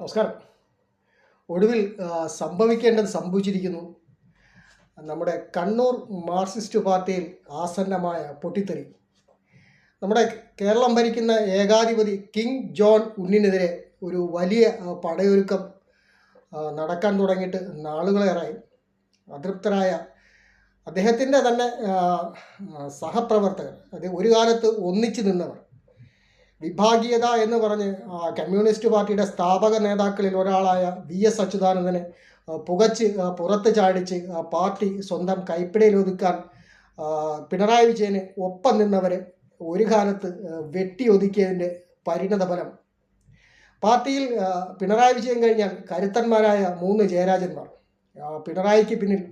നമസ്കാരം. ഒടുവിൽ സംഭവിക്കേണ്ടത് സംഭവിച്ചിരിക്കുന്നു. നമ്മുടെ കണ്ണൂർ മാർക്സിസ്റ്റ് പാർട്ടിയിൽ ആസന്നമായ പൊട്ടിത്തെറി. നമ്മുടെ കേരളം ഭരിക്കുന്ന ഏകാധിപതി കിങ് ജോൺ ഉണ്ണിനെതിരെ ഒരു വലിയ പടയൊരുക്കം നടക്കാൻ തുടങ്ങിയിട്ട് നാളുകളേറെ അതൃപ്തരായ അദ്ദേഹത്തിന്റെ തന്നെ സഹപ്രവർത്തകർ അത് ഒരു കാലത്ത് ഒന്നിച്ചു നിന്നവർ വിഭാഗീയത എന്ന് പറഞ്ഞ് കമ്മ്യൂണിസ്റ്റ് പാർട്ടിയുടെ സ്ഥാപക നേതാക്കളിൽ ഒരാളായ വി എസ് അച്യുതാനന്ദനെ പുകച്ച് പുറത്ത് ചാടിച്ച് പാർട്ടി സ്വന്തം കൈപ്പിടയിൽ ഒതുക്കാൻ പിണറായി വിജയന് ഒപ്പം നിന്നവരെ ഒരു കാലത്ത് വെട്ടി ഒതുക്കിയതിന്റെ പരിണതഫലം പാർട്ടിയിൽ പിണറായി വിജയൻ കഴിഞ്ഞാൽ കരുത്തന്മാരായ മൂന്ന് ജയരാജന്മാർ. പിണറായിക്ക് പിന്നിൽ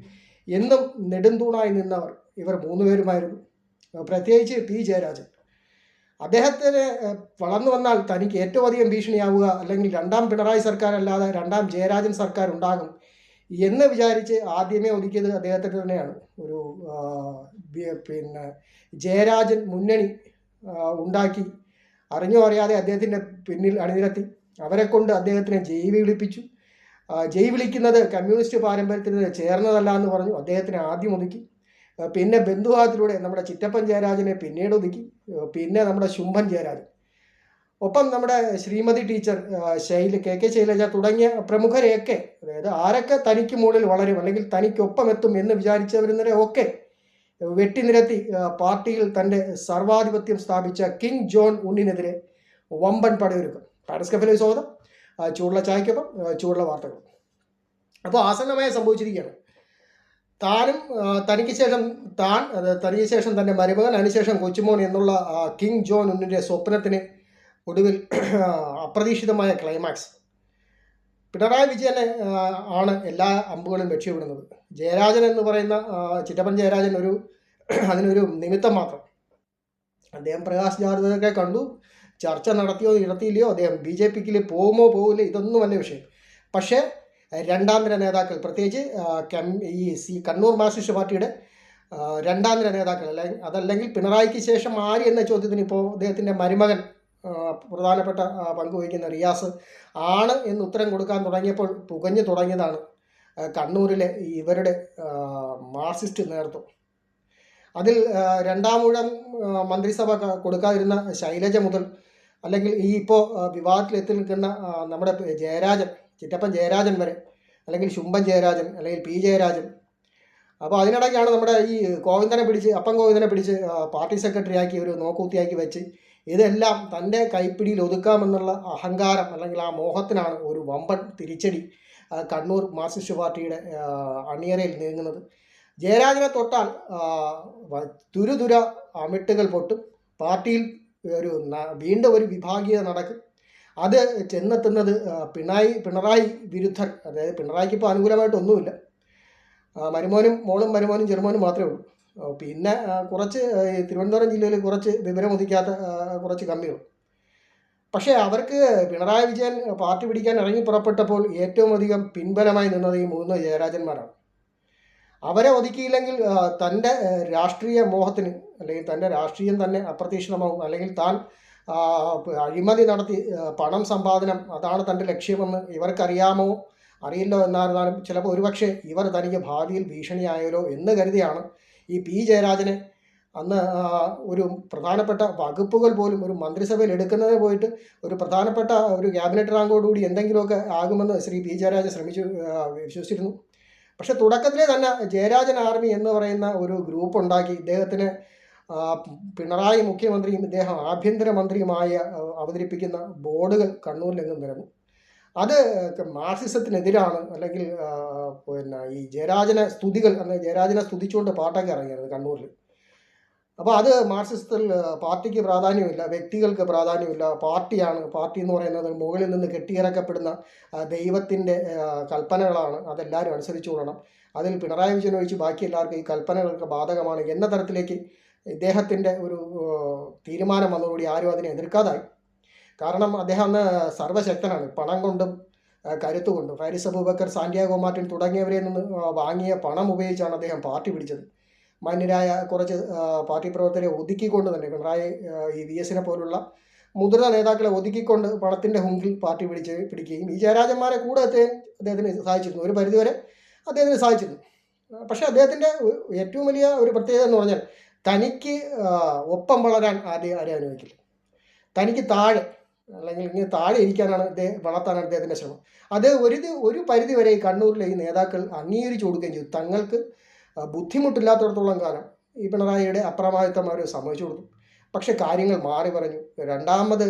എന്നും നെടുന്തൂണായി നിന്നവർ ഇവർ മൂന്നുപേരുമായിരുന്നു. പ്രത്യേകിച്ച് പി ജയരാജൻ. അദ്ദേഹത്തിന് വളർന്നു വന്നാൽ തനിക്ക് ഏറ്റവും അധികം ഭീഷണിയാവുക അല്ലെങ്കിൽ രണ്ടാം പിണറായി സർക്കാർ അല്ലാതെ രണ്ടാം ജയരാജൻ സർക്കാർ ഉണ്ടാകും എന്ന് വിചാരിച്ച് ആദ്യമേ ഒതുക്കിയത് അദ്ദേഹത്തിന് തന്നെയാണ്. ഒരു പിന്നെ ജയരാജൻ മുന്നണി ഉണ്ടാക്കി അറിഞ്ഞോ അറിയാതെ അദ്ദേഹത്തിന്റെ പിന്നിൽ അണിനിരത്തി. അവരെ കൊണ്ട് അദ്ദേഹത്തിനെ ജയ് വിളിപ്പിച്ചു. ജയ് വിളിക്കുന്നത് കമ്മ്യൂണിസ്റ്റ് പാരമ്പര്യത്തിന് ചേർന്നതല്ല എന്ന് പറഞ്ഞു. അദ്ദേഹത്തിനെ ആദ്യം ഒതുക്കി. പിന്നെ ബന്ധുവാദത്തിലൂടെ നമ്മുടെ ചിറ്റപ്പൻ ജയരാജനെ പിന്നീട് ഒതുക്കി. പിന്നെ നമ്മുടെ ശുംഭൻ ജയരാജൻ. ഒപ്പം നമ്മുടെ Shrimati teacher Shaila K K Shailaja തുടങ്ങിയ പ്രമുഖരെയൊക്കെ അതായത് ആരൊക്കെ തനിക്ക് മുകളിൽ വളരും അല്ലെങ്കിൽ തനിക്കൊപ്പം എത്തും എന്ന് വിചാരിച്ചവരുന്നവരെ ഒക്കെ വെട്ടിനിരത്തി പാർട്ടിയിൽ തന്റെ സർവാധിപത്യം സ്ഥാപിച്ച കിങ് ജോൺ ഉണ്ണിനെതിരെ വമ്പൻ പടയൊരുക്കും. പാരസ് കഫലെ സ്വാഗതം. ചൂടുള്ള ചായക്കൊപ്പം ചൂടുള്ള വാർത്തകൾ അപ്പോൾ ആസന്നമായി സംഭവിച്ചിരിക്കുകയാണ്. താനും തനിക്ക് ശേഷം താൻ തനിക്ക് ശേഷം തന്റെ മരുമകൻ അതിനുശേഷം കൊച്ചുമോൻ എന്നുള്ള കിങ് ജോൺ ഉണ്ണിന്റെ സ്വപ്നത്തിന് ഒടുവിൽ അപ്രതീക്ഷിതമായ ക്ലൈമാക്സ്. പിണറായി വിജയനെ ആണ് എല്ലാ അമ്പുകളും ലക്ഷ്യമിടുന്നത്. ജയരാജൻ എന്ന് പറയുന്ന ചിറ്റപ്പൻ ജയരാജൻ ഒരു അതിനൊരു നിമിത്തം മാത്രം. അദ്ദേഹം പ്രകാശ് ജാവദേക്കറെ കണ്ടു. ചർച്ച നടത്തിയോ നടത്തിയില്ലയോ അദ്ദേഹം ബി ജെ പിക്കിൽ പോകുമോ പോകില്ല ഇതൊന്നുമല്ല വിഷയം. പക്ഷേ രണ്ടാം നിര നേതാക്കൾ പ്രത്യേകിച്ച് ഈ സി കണ്ണൂർ മാർക്സിസ്റ്റ് പാർട്ടിയുടെ രണ്ടാം നിര നേതാക്കൾ അല്ലെങ്കിൽ അതല്ലെങ്കിൽ പിണറായിക്ക് ശേഷം ആര് എന്ന ചോദ്യത്തിന് ഇപ്പോൾ അദ്ദേഹത്തിന്റെ മരുമകൻ പ്രധാനപ്പെട്ട പങ്കുവഹിക്കുന്ന റിയാസ് ആണ് എന്ന് ഉത്തരം കൊടുക്കാൻ തുടങ്ങിയപ്പോൾ പുകഞ്ഞു തുടങ്ങിയതാണ് കണ്ണൂരിലെ ഇവരുടെ മാർക്സിസ്റ്റ് നേതൃത്വം. അതിൽ രണ്ടാമൂഴം മന്ത്രിസഭ കൊടുക്കാതിരുന്ന ശൈലജ മുതൽ അല്ലെങ്കിൽ ഈ ഇപ്പോൾ വിവാദത്തിലെത്തി നിൽക്കുന്ന നമ്മുടെ ജയരാജൻ ചിറ്റപ്പൻ ജയരാജൻ വരെ അല്ലെങ്കിൽ ശുംഭൻ ജയരാജൻ അല്ലെങ്കിൽ പി ജയരാജൻ. അപ്പോൾ അതിനിടയ്ക്കാണ് നമ്മുടെ ഈ ഗോവിന്ദനെ പിടിച്ച് അപ്പം ഗോവിന്ദനെ പിടിച്ച് പാർട്ടി സെക്രട്ടറി ആക്കി ഒരു നോക്കൂത്തിയാക്കി വെച്ച് ഇതെല്ലാം തന്റെ കൈപ്പിടിയിൽ ഒതുക്കാമെന്നുള്ള അഹങ്കാരം അല്ലെങ്കിൽ ആ മോഹത്തിനാണ് ഒരു വമ്പൻ തിരിച്ചടി കണ്ണൂർ മാർക്സിസ്റ്റ് പാർട്ടിയുടെ അണിയറയിൽ നീങ്ങുന്നത്. ജയരാജനെ തൊട്ടാൽ തുരുതുര അമിട്ടുകൾ പൊട്ടും. പാർട്ടിയിൽ ഒരു വീണ്ടും ഒരു വിഭാഗീയത നടക്കും. അത് ചെന്നെത്തുന്നത് പിണറായി പിണറായി വിരുദ്ധർ അതായത് പിണറായിക്ക് ഇപ്പോൾ അനുകൂലമായിട്ടൊന്നുമില്ല മരുമോനും മോളും മരുമോനും ചെറുമോനും മാത്രമേ ഉള്ളൂ. പിന്നെ കുറച്ച് തിരുവനന്തപുരം ജില്ലയിൽ കുറച്ച് വിവരമൊതിക്കാത്ത കുറച്ച് കമ്മികൾ പക്ഷേ അവർക്ക് പിണറായി വിജയൻ പാർട്ടി പിടിക്കാൻ ഇറങ്ങി പുറപ്പെട്ടപ്പോൾ ഏറ്റവും അധികം പിൻബലമായി നിന്നത് ഈ മൂന്ന് ജയരാജന്മാരാണ്. അവരെ ഒതുക്കിയില്ലെങ്കിൽ തന്റെ രാഷ്ട്രീയ മോഹത്തിന് അല്ലെങ്കിൽ തന്റെ രാഷ്ട്രീയം തന്നെ അപ്രതീക്ഷിതമാവും. അല്ലെങ്കിൽ താൻ അഴിമതി നടത്തി പണം സമ്പാദനം അതാണ് തന്റെ ലക്ഷ്യമെന്ന് ഇവർക്കറിയാമോ? അറിയില്ലോ എന്നായിരുന്നാലും ചിലപ്പോൾ ഒരുപക്ഷെ ഇവർ തനിക്ക് ഭാവിയിൽ ഭീഷണിയായാലോ എന്ന് കരുതിയാണ് ഈ പി ജയരാജനെ. അന്ന് ഒരു പ്രധാനപ്പെട്ട വകുപ്പുകൾ പോലും ഒരു മന്ത്രിസഭയിൽ എടുക്കുന്നത് പോയിട്ട് ഒരു പ്രധാനപ്പെട്ട ഒരു ക്യാബിനറ്റ് റാങ്കോടുകൂടി എന്തെങ്കിലുമൊക്കെ ആകുമെന്ന് ശ്രീ പി ജയരാജൻ ശ്രമിച്ചു വിശ്വസിച്ചിരുന്നു. പക്ഷെ തുടക്കത്തിലെ തന്നെ ജയരാജൻ ആർമി എന്ന് പറയുന്ന ഒരു ഗ്രൂപ്പ് ഉണ്ടാക്കി ഇദ്ദേഹത്തിന് പിണറായി മുഖ്യമന്ത്രിയും ഇദ്ദേഹം ആഭ്യന്തരമന്ത്രിയുമായി അവതരിപ്പിക്കുന്ന ബോർഡുകൾ കണ്ണൂരിലെങ്ങും നിരന്നു. അത് മാർസിസത്തിനെതിരാണ് അല്ലെങ്കിൽ പിന്നെ ഈ ജയരാജന സ്തുതികൾ അല്ലെങ്കിൽ ജയരാജനെ സ്തുതിച്ചുകൊണ്ട് പാട്ടൊക്കെ ഇറങ്ങിയത് കണ്ണൂരിൽ. അപ്പോൾ അത് മാർസിസത്തിൽ പാർട്ടിക്ക് പ്രാധാന്യമില്ല വ്യക്തികൾക്ക് പ്രാധാന്യമില്ല. പാർട്ടിയാണ് പാർട്ടി എന്ന് പറയുന്നത് മുകളിൽ നിന്ന് കെട്ടിയിറക്കപ്പെടുന്ന ദൈവത്തിന്റെ കൽപ്പനകളാണ്. അതെല്ലാവരും അനുസരിച്ചു കൊള്ളണം അതിൽ പിണറായി വിജയൻ ഒഴിച്ച് ബാക്കി എല്ലാവർക്കും ഈ കൽപ്പനകൾക്ക് ബാധകമാണ് എന്ന തരത്തിലേക്ക് ഇദ്ദേഹത്തിന്റെ ഒരു തീരുമാനം വന്നതുകൂടി ആരും അതിനെ എതിർക്കാതായി. കാരണം അദ്ദേഹം അന്ന് സർവശക്തനാണ് പണം കൊണ്ടും കരുത്തു കൊണ്ടും ഫാരിസ് അബൂബക്കർ സാന്റിയാഗോ മാർട്ടിൻ തുടങ്ങിയവരിൽ നിന്ന് വാങ്ങിയ പണം ഉപയോഗിച്ചാണ് അദ്ദേഹം പാർട്ടി പിടിച്ചത്. മാന്യരായ കുറച്ച് പാർട്ടി പ്രവർത്തകരെ ഒതുക്കിക്കൊണ്ട് തന്നെ പിണറായി ഈ വി എസിനെ പോലുള്ള മുതിർന്ന നേതാക്കളെ ഒതുക്കിക്കൊണ്ട് പണത്തിന്റെ ഹുങ്കിൽ പാർട്ടി പിടിച്ച് പിടിക്കുകയും ഈ ജയരാജന്മാരെ കൂടെ അദ്ദേഹം അദ്ദേഹത്തിന് സഹായിച്ചിരുന്നു. ഒരു പരിധിവരെ അദ്ദേഹത്തിന് സഹായിച്ചിരുന്നു. പക്ഷേ അദ്ദേഹത്തിന്റെ ഏറ്റവും വലിയ ഒരു പ്രത്യേകത എന്ന് പറഞ്ഞാൽ തനിക്ക് ഒപ്പം വളരാൻ ആദ്യം ആരെയും അനുവദിക്കില്ല. തനിക്ക് താഴെ അല്ലെങ്കിൽ ഇങ്ങനെ താഴെ ഇരിക്കാനാണ് അദ്ദേഹം വളർത്താനാണ് അദ്ദേഹത്തിന്റെ ശ്രമം. അത് ഒരു ഒരു പരിധി വരെ ഈ കണ്ണൂരിലെ ഈ നേതാക്കൾ അംഗീകരിച്ചു കൊടുക്കുകയും ചെയ്തു. തങ്ങൾക്ക് ബുദ്ധിമുട്ടില്ലാത്തടത്തോളം കാലം ഈ പിണറായിയുടെ അപ്രമാദിത്വം അവർ സമ്മതിച്ചു കൊടുത്തു. പക്ഷെ കാര്യങ്ങൾ മാറി പറഞ്ഞു. രണ്ടാമത്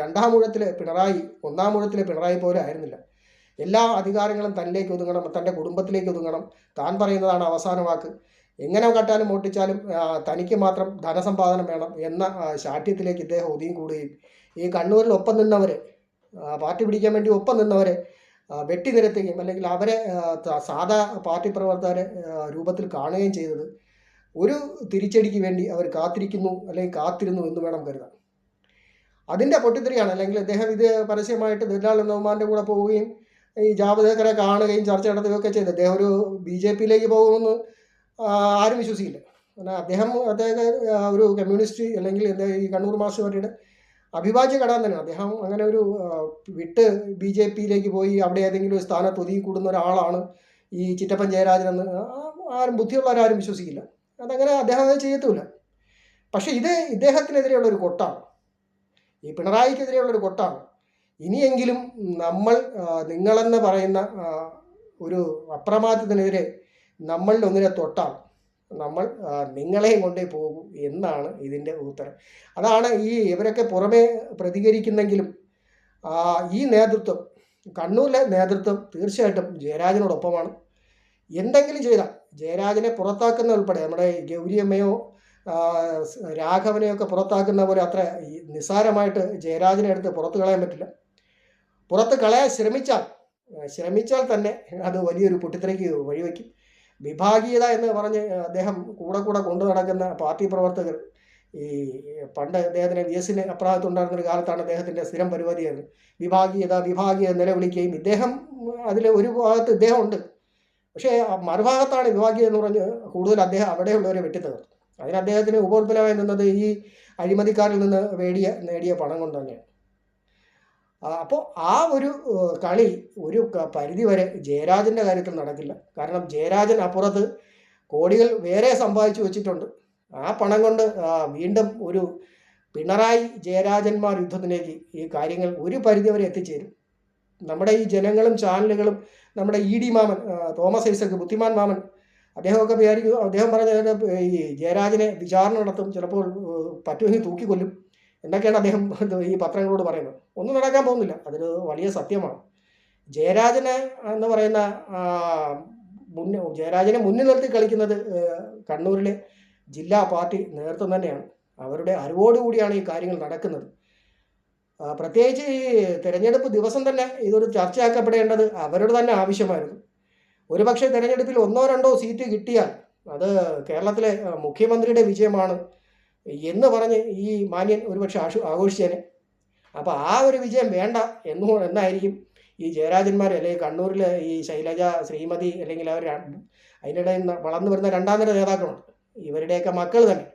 രണ്ടാം ഊഴത്തിലെ പിണറായി ഒന്നാം ഊഴത്തിലെ പിണറായി പോലെ ആയിരുന്നില്ല. എല്ലാ അധികാരങ്ങളും തന്നിലേക്ക് ഒതുങ്ങണം തന്റെ കുടുംബത്തിലേക്ക് ഒതുങ്ങണം. താൻ പറയുന്നതാണ് അവസാന വാക്ക്. എങ്ങനെ കട്ടാലും മോട്ടിച്ചാലും തനിക്ക് മാത്രം ധനസമ്പാദനം വേണം എന്ന ശാഠ്യത്തിലേക്ക് ഇദ്ദേഹം ഒതുങ്ങി കൂടുകയും. ഈ കണ്ണൂരിൽ ഒപ്പം നിന്നവർ പാർട്ടി പിടിക്കാൻ വേണ്ടി ഒപ്പം നിന്നവരെ വെട്ടി നിരത്തുകയും അല്ലെങ്കിൽ അവരെ സാധാ പാർട്ടി പ്രവർത്തകരെ രൂപത്തിൽ കാണുകയും ചെയ്തത് ഒരു തിരിച്ചടിക്ക് വേണ്ടി അവർ കാത്തിരിക്കുന്നു അല്ലെങ്കിൽ കാത്തിരുന്നു എന്ന് വേണം കരുതാൻ. അതിന്റെ പൊട്ടിത്തെറിയാണ്. അല്ലെങ്കിൽ അദ്ദേഹം ഇത് പരസ്യമായിട്ട് ദല്ലാൽ നവമാന്റെ കൂടെ പോവുകയും ഈ ജാവദേക്കറെ കാണുകയും ചർച്ച നടത്തുകയൊക്കെ ചെയ്ത് അദ്ദേഹം ഒരു ബി ജെ പിയിലേക്ക് പോകുമെന്ന് ആരും വിശ്വസിക്കില്ല. കാരണം അദ്ദേഹം അദ്ദേഹം ഒരു കമ്മ്യൂണിസ്റ്റ് അല്ലെങ്കിൽ എന്താ ഈ കണ്ണൂർ മാസ്റ്റർ പാർട്ടിയുടെ അഭിഭാജ്യ ഘടകം തന്നെയാണ് അദ്ദേഹം അങ്ങനെ ഒരു വിട്ട് ബി ജെ പിയിലേക്ക് പോയി അവിടെ ഏതെങ്കിലും ഒരു സ്ഥാനത്ത് ഒതുങ്ങി കൂടുന്ന ഒരാളാണ് ഈ ചിറ്റപ്പൻ ജയരാജൻ എന്ന്. ആരും ബുദ്ധിയുള്ളവരാരും വിശ്വസിക്കില്ല. അതങ്ങനെ അദ്ദേഹം അത് ചെയ്യത്തുമില്ല. പക്ഷേ ഇത് ഇദ്ദേഹത്തിനെതിരെയുള്ള ഒരു കൊട്ടാണ്. ഈ പിണറായിക്കെതിരെയുള്ള ഒരു കൊട്ടാണ്. ഇനിയെങ്കിലും നമ്മൾ നിങ്ങളെന്ന് പറയുന്ന ഒരു അപ്രമാദത്തിനെതിരെ നമ്മളിൽ ഒന്നിനെ തൊട്ടാൽ നമ്മൾ നിങ്ങളെയും കൊണ്ടേ പോകും എന്നാണ് ഇതിന്റെ ഉത്തരം. അതാണ് ഈ ഇവരൊക്കെ പുറമേ പ്രതികരിക്കുന്നെങ്കിലും ഈ നേതൃത്വം കണ്ണൂരിലെ നേതൃത്വം തീർച്ചയായിട്ടും ജയരാജനോടൊപ്പമാണ്. എന്തെങ്കിലും ചെയ്താൽ ജയരാജനെ പുറത്താക്കുന്ന ഉൾപ്പെടെ നമ്മുടെ ഗൗരിയമ്മയോ രാഘവനെയോ ഒക്കെ പുറത്താക്കുന്ന പോലെ അത്ര നിസ്സാരമായിട്ട് ജയരാജനെ എടുത്ത് പുറത്ത് കളയാൻ പറ്റില്ല. പുറത്ത് കളയാൻ ശ്രമിച്ചാൽ ശ്രമിച്ചാൽ തന്നെ അത് വലിയൊരു പൊട്ടിത്തെറിക്ക് വഴിവെക്കും. വിഭാഗീയത എന്ന് പറഞ്ഞ് അദ്ദേഹം കൂടെ കൂടെ കൊണ്ടു നടക്കുന്ന പാർട്ടി പ്രവർത്തകർ ഈ പണ്ട് അദ്ദേഹത്തിന് വി എസിന് അപ്രായത്തിൽ ഉണ്ടായിരുന്ന ഒരു കാലത്താണ് അദ്ദേഹത്തിന്റെ സ്ഥിരം പരിപാടിയായിരുന്നു വിഭാഗീയത വിഭാഗീയത നിലവിളിക്കുകയും ഇദ്ദേഹം അതിൽ ഒരു ഭാഗത്ത് ഇദ്ദേഹം ഉണ്ട്. പക്ഷേ മറുഭാഗത്താണ് വിഭാഗീയത എന്ന് പറഞ്ഞ് കൂടുതൽ അദ്ദേഹം അവിടെയുള്ളവരെ വെട്ടിത്തകർത്തു അതിന് അദ്ദേഹത്തിന് ഉപോത്ബലമായി നിന്നത് ഈ അഴിമതിക്കാരിൽ നിന്ന് വേടിയ നേടിയ പണം കൊണ്ട് തന്നെയാണ്. അപ്പോൾ ആ ഒരു കളി ഒരു പരിധി വരെ ജയരാജന്റെ കാര്യത്തിൽ നടക്കില്ല. കാരണം ജയരാജൻ അപ്പുറത്ത് കോടികൾ വേറെ സമ്പാദിച്ചു വെച്ചിട്ടുണ്ട്. ആ പണം കൊണ്ട് വീണ്ടും ഒരു പിണറായി ജയരാജന്മാർ യുദ്ധത്തിലേക്ക് ഈ കാര്യങ്ങൾ ഒരു പരിധി വരെ എത്തിച്ചേരും. നമ്മുടെ ഈ ജനങ്ങളും ചാനലുകളും നമ്മുടെ ഇ ഡി മാമൻ തോമസ് ഐസക് ബുദ്ധിമാൻ മാമൻ അദ്ദേഹമൊക്കെ വിചാരിക്കും അദ്ദേഹം പറഞ്ഞ ഈ ജയരാജനെ വിചാരണ നടത്തും. ചിലപ്പോൾ പറ്റുമെങ്കിൽ തൂക്കിക്കൊല്ലും. എന്നൊക്കെയാണ് അദ്ദേഹം ഈ പത്രങ്ങളോട് പറയുന്നത്? ഒന്നും നടക്കാൻ പോകുന്നില്ല. അതൊരു വലിയ സത്യമാണ്. ജയരാജന് എന്ന് പറയുന്ന മുന്നിൽ ജയരാജനെ മുന്നിൽ നിർത്തി കളിക്കുന്നത് കണ്ണൂരിലെ ജില്ലാ പാർട്ടി നേതൃത്വം തന്നെയാണ്. അവരുടെ അറിവോടുകൂടിയാണ് ഈ കാര്യങ്ങൾ നടക്കുന്നത്. പ്രത്യേകിച്ച് ഈ തിരഞ്ഞെടുപ്പ് ദിവസം തന്നെ ഇതൊരു ചർച്ചയാക്കപ്പെടേണ്ടത് അവരുടെ തന്നെ ആവശ്യമായിരുന്നു. ഒരുപക്ഷെ തിരഞ്ഞെടുപ്പിൽ ഒന്നോ രണ്ടോ സീറ്റ് കിട്ടിയാൽ അത് കേരളത്തിലെ മുഖ്യമന്ത്രിയുടെ വിജയമാണ്. എന്ന് പറഞ്ഞ് ഈ മാന്യൻ ഒരുപക്ഷെ ആശു ആഘോഷിച്ചേനെ. അപ്പോൾ ആ ഒരു വിജയം വേണ്ട എന്നു എന്നായിരിക്കും ഈ ജയരാജന്മാർ അല്ലെങ്കിൽ കണ്ണൂരിലെ ഈ ശൈലജ ശ്രീമതി അല്ലെങ്കിൽ അവർ നിന്ന് വളർന്നു വരുന്ന രണ്ടാം നിര നേതാക്കളുണ്ട്. ഇവരുടെയൊക്കെ മക്കൾ തന്നെ.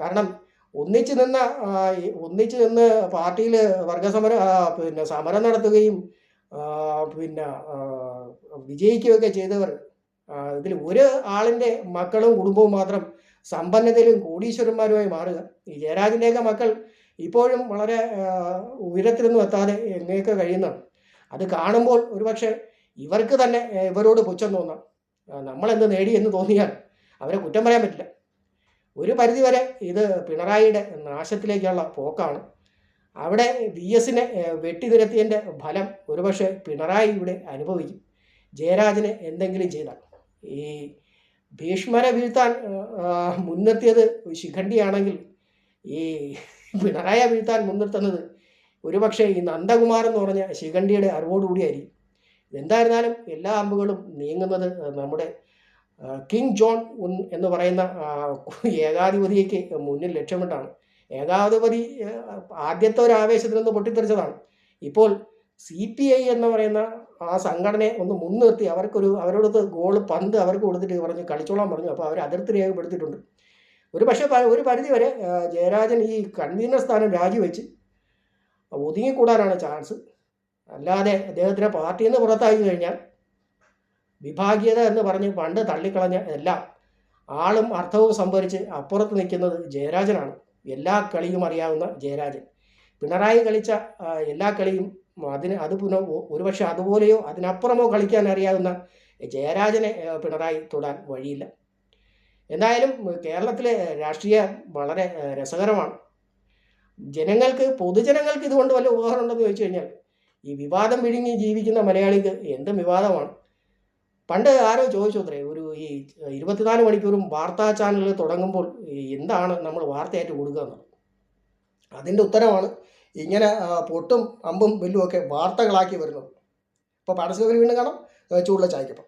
കാരണം ഒന്നിച്ചു നിന്ന ഒന്നിച്ചു നിന്ന് പാർട്ടിയിൽ വർഗസമരം പിന്നെ സമരം നടത്തുകയും പിന്നെ വിജയിക്കുകയൊക്കെ ചെയ്തവർ ഇതിൽ ഒരു ആളിന്റെ മക്കളും കുടുംബവും മാത്രം സമ്പന്നതയിലും കോടീശ്വരന്മാരുമായി മാറുക. ഈ ജയരാജന്റെയൊക്കെ മക്കൾ ഇപ്പോഴും വളരെ ഉയരത്തിലൊന്നും എത്താതെ എങ്ങനെയൊക്കെ കഴിയുന്നതാണ് അത് കാണുമ്പോൾ ഒരുപക്ഷെ ഇവർക്ക് തന്നെ ഇവരോട് പുച്ഛം തോന്നാം. നമ്മളെന്ത് നേടി എന്ന് തോന്നിയാൽ അവരെ കുറ്റം പറയാൻ പറ്റില്ല. ഒരു പരിധിവരെ ഇത് പിണറായിയുടെ നാശത്തിലേക്കുള്ള പോക്കാണ്. അവിടെ വി എസിനെ വെട്ടിനിരത്തിയതിന്റെ ഫലം ഒരുപക്ഷെ പിണറായി ഇവിടെ അനുഭവിക്കും. ജയരാജന് എന്തെങ്കിലും ചെയ്താൽ. ഈ ഭീഷ്മരെ വീഴ്ത്താൻ മുൻനിർത്തിയത് ശിഖണ്ഡിയാണെങ്കിൽ ഈ പിണറായ വീഴ്ത്താൻ മുൻനിർത്തുന്നത് ഒരുപക്ഷെ ഈ നന്ദകുമാർ എന്ന് പറഞ്ഞ ശിഖണ്ഡിയുടെ അറിവോടുകൂടിയായിരിക്കും എന്തായിരുന്നാലും എല്ലാ അമ്പുകളും നീങ്ങുന്നത് നമ്മുടെ കിങ് ജോൺ എന്ന് പറയുന്ന ഏകാധിപതിക്ക് മുന്നിൽ ലക്ഷ്യമിട്ടാണ്. ഏകാധിപതി ആദ്യത്തെ ഒരു ആവേശത്തിൽ നിന്ന് പൊട്ടിത്തെറിച്ചതാണ്. ഇപ്പോൾ സി പി ഐ എന്ന് പറയുന്ന ആ സംഘടനയെ ഒന്ന് മുൻനിർത്തി അവർക്കൊരു അവരോടത്ത് ഗോൾ പന്ത് അവർക്ക് കൊടുത്തിട്ട് പറഞ്ഞ് കളിച്ചോളാൻ പറഞ്ഞു. അപ്പോൾ അവർ അതിർത്തി രേഖപ്പെടുത്തിയിട്ടുണ്ട്. ഒരു പക്ഷേ ഒരു പരിധി വരെ ജയരാജൻ ഈ കൺവീനർ സ്ഥാനം രാജിവെച്ച് ഒതുങ്ങിക്കൂടാനാണ് ചാൻസ്. അല്ലാതെ അദ്ദേഹത്തിന്റെ പാർട്ടിയിൽ നിന്ന് പുറത്താക്കി കഴിഞ്ഞാൽ വിഭാഗീയത എന്ന് പറഞ്ഞ് പണ്ട് തള്ളിക്കളഞ്ഞ എല്ലാം ആളും അർത്ഥവും സംഭരിച്ച് അപ്പുറത്ത് നിൽക്കുന്നത് ജയരാജനാണ്. എല്ലാ കളിയും അറിയാവുന്ന ജയരാജൻ. പിണറായി കളിച്ച എല്ലാ കളിയും അതിന് അത് പുനഃ ഒരുപക്ഷെ അതുപോലെയോ അതിനപ്പുറമോ കളിക്കാൻ അറിയാവുന്ന ജയരാജനെ പിണറായി തൊടാൻ വഴിയില്ല. എന്തായാലും കേരളത്തിലെ രാഷ്ട്രീയ വളരെ രസകരമാണ്. ജനങ്ങൾക്ക് പൊതുജനങ്ങൾക്ക് ഇതുകൊണ്ട് വല്ല ഉപകാരം ഉണ്ടെന്ന് ചോദിച്ചു കഴിഞ്ഞാൽ ഈ വിവാദം വിഴുങ്ങി ജീവിക്കുന്ന മലയാളിക്ക് എന്തും വിവാദമാണ്. പണ്ട് ആരോ ചോദിച്ചു അത്രേ ഒരു ഈ ഇരുപത്തിനാല് മണിക്കൂറും വാർത്താ ചാനൽ തുടങ്ങുമ്പോൾ എന്താണ് നമ്മൾ വാർത്തയായിട്ട് കൊടുക്കുക എന്നുള്ളത്? അതിന്റെ ഉത്തരമാണ് ഇങ്ങനെ പൊട്ടും അമ്പും വില്ലുമൊക്കെ വാർത്തകളാക്കി വരുന്നത് അപ്പോൾ പാടസ്കോവിൽ വീണ്ടും കാണാം. ചൂടുള്ള ചായക്കപ്പം.